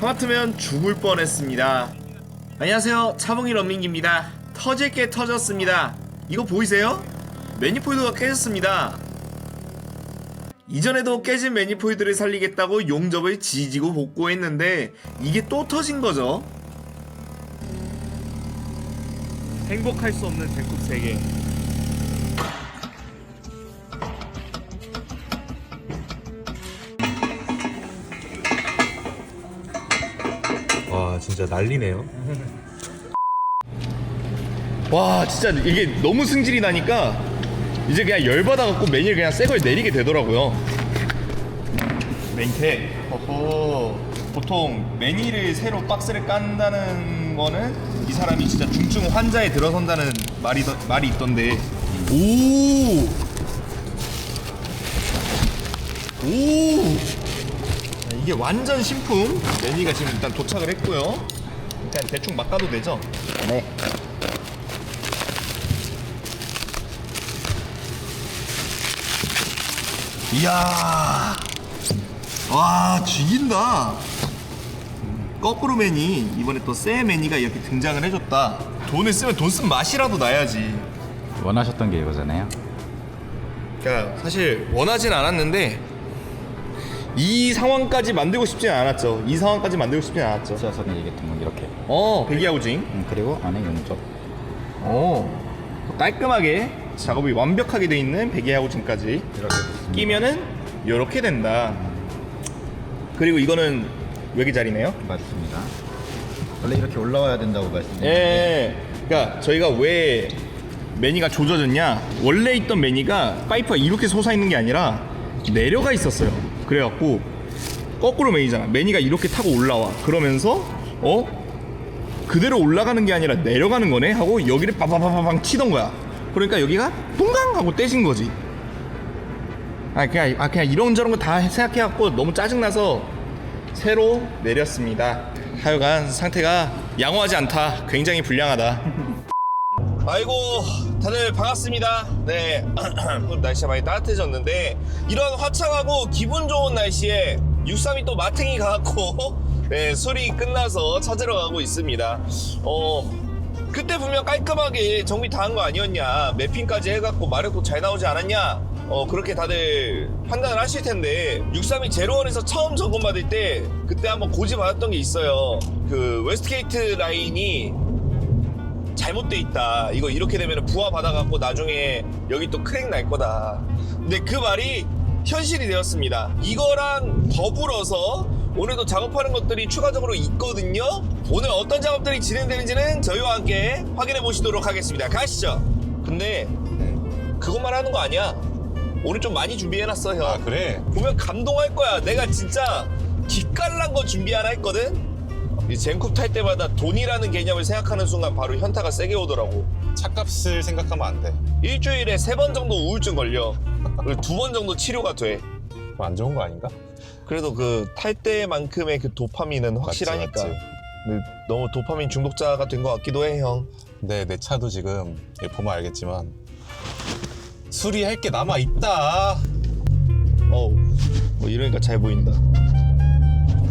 하마터면 죽을 뻔했습니다. 안녕하세요. 차봉이 런민기입니다. 터질 게 터졌습니다. 이거 보이세요? 매니폴드가 깨졌습니다. 이전에도 깨진 매니폴드를 살리겠다고 용접을 지지고 복구했는데 이게 또 터진 거죠. 행복할 수 없는 제국 세계. 진짜 난리네요. 와 진짜 이게 너무 승질이 나니까 이제 그냥 열받아갖고 매니를 그냥 새 걸 내리게 되더라고요 맹태 어허 보통 매니를 새로 박스를 깐다는 거는 이 사람이 진짜 중증 환자에 들어선다는 말이, 더- 말이 있던데 오! 오! 자, 이게 완전 신품. 매니가 지금 일단 도착을 했고요. 그냥 대충 막 가도 되죠? 네. 이야. 와 죽인다. 거꾸로 매니. 이번에 또새 매니가 이렇게 등장을 해줬다. 돈을 쓰면 돈 쓴 맛이라도 나야지. 원하셨던 게 이거잖아요. 그러니까 사실 원하진 않았는데 이 상황까지 만들고 싶진 않았죠 이 상황까지 만들고 싶진 않았죠 앞서서는 얘기했던 건 이렇게. 어 배기하우징 음, 그리고 안에 용접. 어 깔끔하게 작업이 완벽하게 돼 있는 배기하우징까지 이렇게 됐습니다. 끼면은 이렇게 된다 그리고 이거는 외계 자리네요 맞습니다. 원래 이렇게 올라와야 된다고 말씀드렸는데 예. 그러니까 저희가 왜 매니가 조져졌냐? 원래 있던 매니가 파이프가 이렇게 솟아 있는 게 아니라 내려가 있었어요. 그래갖고 거꾸로 매니잖아. 매니가 이렇게 타고 올라와. 그러면서 어 그대로 올라가는 게 아니라 내려가는 거네 하고 여기를 빠바바바방 치던 거야. 그러니까 여기가 뿡강 하고 떼진 거지. 아 그냥 아 그냥 이런저런 거 다 생각해갖고 너무 짜증나서 새로 내렸습니다. 하여간 상태가 양호하지 않다. 굉장히 불량하다. 아이고 다들 반갑습니다. 네 날씨가 많이 따뜻해졌는데 이런 화창하고 기분 좋은 날씨에 63이 또 마탱이 가갖고 네 술이 끝나서 찾으러 가고 있습니다. 어 그때 분명 깔끔하게 정비 다 한 거 아니었냐 매핑까지 해갖고 마력도 잘 나오지 않았냐 어 그렇게 다들 판단을 하실 텐데 632 제로원에서 처음 점검 받을 때 그때 한번 고지 받았던 게 있어요 그 웨스트게이트 라인이 잘못돼 있다. 이거 이렇게 되면 부하 받아갖고 나중에 여기 또 크랙 날 거다. 근데 그 말이 현실이 되었습니다. 이거랑 더불어서 오늘도 작업하는 것들이 추가적으로 있거든요. 오늘 어떤 작업들이 진행되는지는 저희와 함께 확인해 보시도록 하겠습니다. 가시죠. 근데 그것만 하는 거 아니야. 오늘 좀 많이 준비해놨어 형. 아 그래? 보면 감동할 거야. 내가 진짜 기깔난 거 준비 하나 했거든 이 젠쿱 탈 때마다 돈이라는 개념을 생각하는 순간 바로 현타가 세게 오더라고 차값을 생각하면 안 돼. 일주일에 세 번 정도 우울증 걸려 두 번 정도 치료가 돼안 좋은 거 아닌가? 그래도 그 탈 때만큼의 그 도파민은 확실하니까 맞지, 맞지. 근데 너무 도파민 중독자가 된 것 같기도 해 형 근데 내 차도 지금 얘 보면 알겠지만 수리할 게 남아 있다. 어우 뭐 이러니까 잘 보인다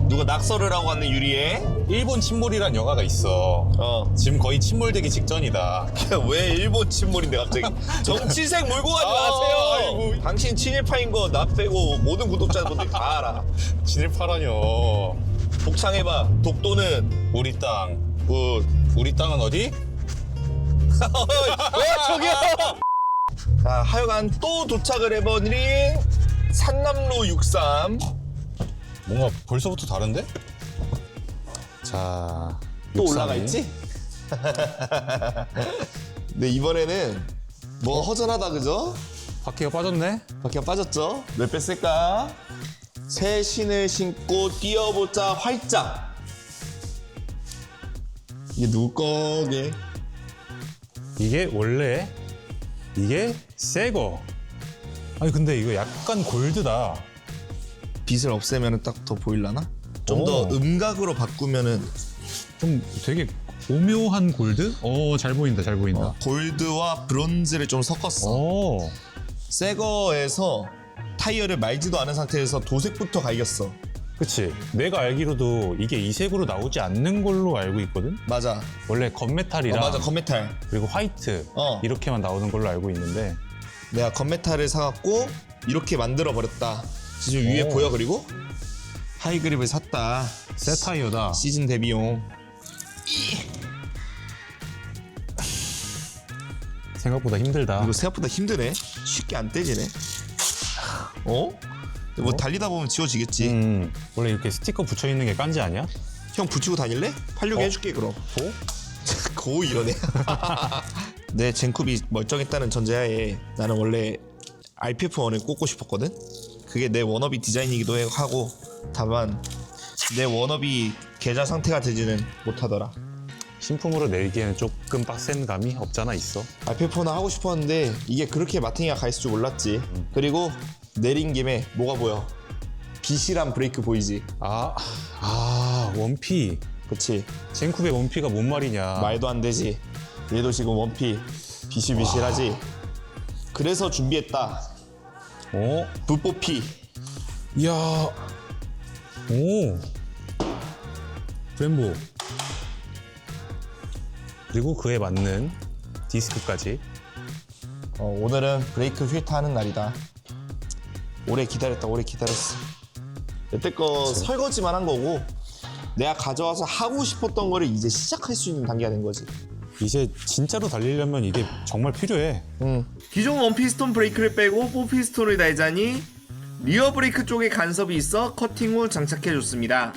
누가 낙서를 하고 왔네 유리에 일본 침몰이란 영화가 있어. 어 지금 거의 침몰되기 직전이다. 왜 일본 침몰인데 갑자기 정치색 몰고 가지 아, 마세요. 아이고. 당신 친일파인 거 나 빼고 모든 구독자분들 다 알아. 진일파라뇨. 복창해봐. 독도는 우리 땅. 굿. 우리 땅은 어디? 왜 저기요? 자 하여간 또 도착을 해버린 산남로 63. 뭔가 벌써부터 다른데? 자. 또 63이. 올라가 있지? 네 이번에는 뭐 허전하다 그죠? 바퀴가 빠졌네? 바퀴가 빠졌죠? 몇 배 쓸까? 새 신을 신고 뛰어보자 활짝 이게 누구 거게? 이게 원래 이게 새거 아니 근데 이거 약간 골드다 빛을 없애면 딱 더 보일라나? 좀 더 오. 음각으로 바꾸면은 좀 되게 오묘한 골드? 오잘 보인다 잘 보인다 어, 골드와 브론즈를 좀 섞었어. 오새 거에서 타이어를 말지도 않은 상태에서 도색부터 갈겼어. 그치. 내가 알기로도 이게 이 색으로 나오지 않는 걸로 알고 있거든? 맞아. 원래 건메탈이랑 어, 맞아. 건메탈. 그리고 화이트 어. 이렇게만 나오는 걸로 알고 있는데 내가 건메탈을 사갖고 이렇게 만들어 버렸다. 지금 위에 오. 보여 그리고 하이그립을 샀다. 새 타이어다. 시즌 데뷔용. 생각보다 힘들다. 이거 생각보다 힘드네. 쉽게 안 떼지네. 어? 뭐 달리다 보면 지워지겠지. 음, 원래 이렇게 스티커 붙여 있는 게 깐지 아니야? 형 붙이고 다닐래? 팔려고 어? 해줄게 그럼. 뭐? 고 이러네. 내 젠쿱이 멀쩡했다는 전제하에 나는 원래 RPF1을 꽂고 싶었거든. 그게 내 워너비 디자인이기도 해- 하고 다만 내 워너비 계좌 상태가 되지는 못하더라. 신품으로 내기에는 조금 빡센 감이 없잖아 있어. RPF1을 하고 싶었는데 이게 그렇게 마팅이가 가 있을 줄 몰랐지. 그리고 내린 김에 뭐가 보여? 비실한 브레이크 보이지? 아, 아 원피. 그치? 젠쿱의 원피가 뭔 말이냐? 말도 안 되지. 얘도 지금 원피 비실비실하지. 그래서 준비했다. 어? 불뽀피. 이야. 오. 브em보. 그리고 그에 맞는 디스크까지. 어, 오늘은 브레이크 휠타 하는 날이다. 오래 기다렸다, 오래 기다렸어. 여태껏 설거지만 한 거고, 내가 가져와서 하고 싶었던 거를 이제 시작할 수 있는 단계가 된 거지. 이제 진짜로 달리려면 이게 정말 필요해. 기존 원피스톤 브레이크를 빼고 4피스톤을 달자니 리어 브레이크 쪽에 간섭이 있어 커팅 후 장착해 줬습니다.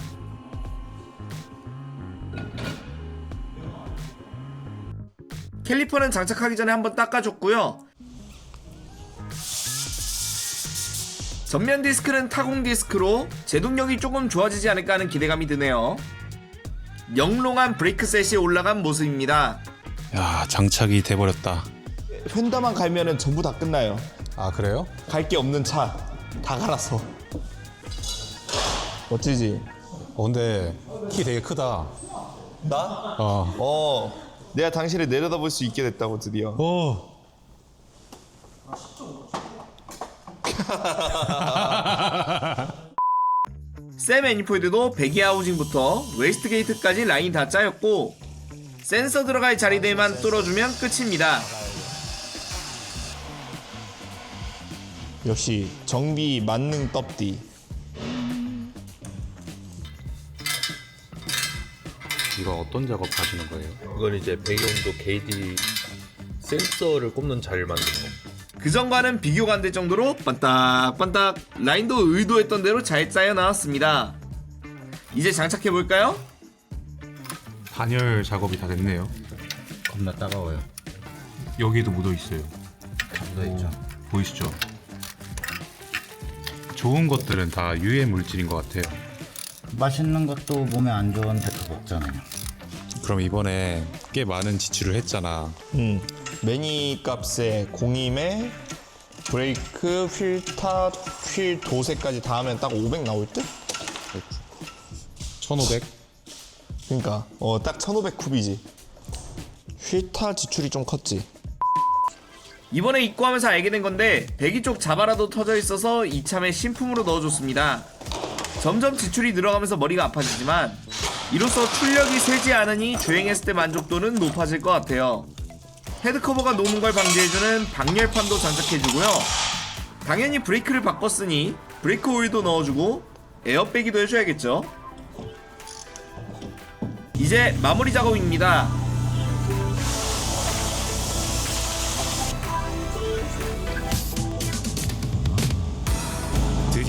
캘리퍼는 장착하기 전에 한번 닦아줬고요. 전면 디스크는 타공 디스크로 제동력이 조금 좋아지지 않을까 하는 기대감이 드네요. 영롱한 브레이크 셋이 올라간 모습입니다. 야, 장착이 돼버렸다. 휀다만 갈면은 전부 다 끝나요. 아, 그래요? 갈 게 없는 차 다 갈았어. 멋지지? 어, 근데 키 되게 크다. 나? 어. 어. 내가 당신을 내려다볼 수 있게 됐다고 드디어. 어. 샘 애니포이드도 배기 하우징부터 웨이스트 게이트까지 라인 다 짜였고 센서 들어갈 자리들만 뚫어주면 끝입니다. 역시 정비 만능 떡디. 이거 어떤 작업 하시는 거예요? 그건 이제 배경도 게이지 센서를 꼽는 자리를 만드는 거. 그전과는 비교가 안 될 정도로 반딱반딱 라인도 의도했던 대로 잘 짜여 나왔습니다. 이제 장착해 볼까요? 단열 작업이 다 됐네요. 겁나 따가워요. 여기도 묻어 있어요. 묻어 있죠. 보이시죠? 좋은 것들은 다 유해 물질인 것 같아요. 맛있는 것도 몸에 안 좋은데 또 먹잖아요. 그럼 이번에 꽤 많은 지출을 했잖아. 음, 매니 값에 공임에 브레이크, 휠타, 휠 도세까지 다 하면 딱 500 나올 듯? 1,500? 그러니까 어, 딱 1500 쿱이지. 휠 타 지출이 좀 컸지. 이번에 입고하면서 알게 된 건데 배기 쪽 자바라도 터져 있어서 이참에 신품으로 넣어줬습니다. 점점 지출이 늘어가면서 머리가 아파지지만 이로써 출력이 세지 않으니 주행했을 때 만족도는 높아질 것 같아요. 헤드커버가 녹는 걸 방지해주는 방열판도 장착해주고요. 당연히 브레이크를 바꿨으니 브레이크 오일도 넣어주고 에어백이도 해줘야겠죠. 이제 마무리 작업입니다.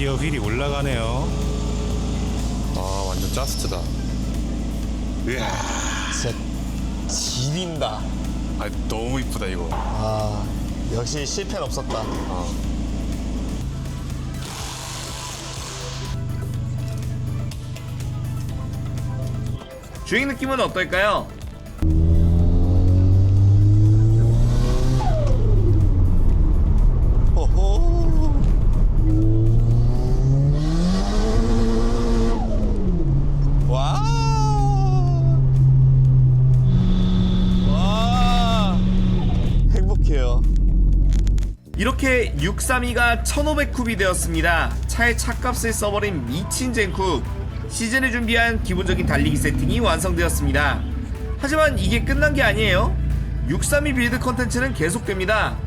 드디어 휠이 올라가네요. 아, 완전 짜스트다. 이야, 진짜 지린다. 아, 너무 이쁘다, 이거. 아 역시 실패는 없었다. 주행 느낌은 어떨까요? 632가 1500쿱이 되었습니다. 차에 차값을 써버린 미친 젠쿱. 시즌에 준비한 기본적인 달리기 세팅이 완성되었습니다. 하지만 이게 끝난 게 아니에요. 632 빌드 컨텐츠는 계속됩니다.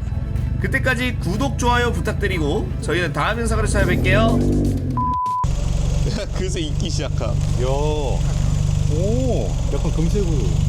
그때까지 구독, 좋아요 부탁드리고 저희는 다음 영상으로 찾아뵐게요. 그새 있기 시작함. 야, 오, 약간 금색으로.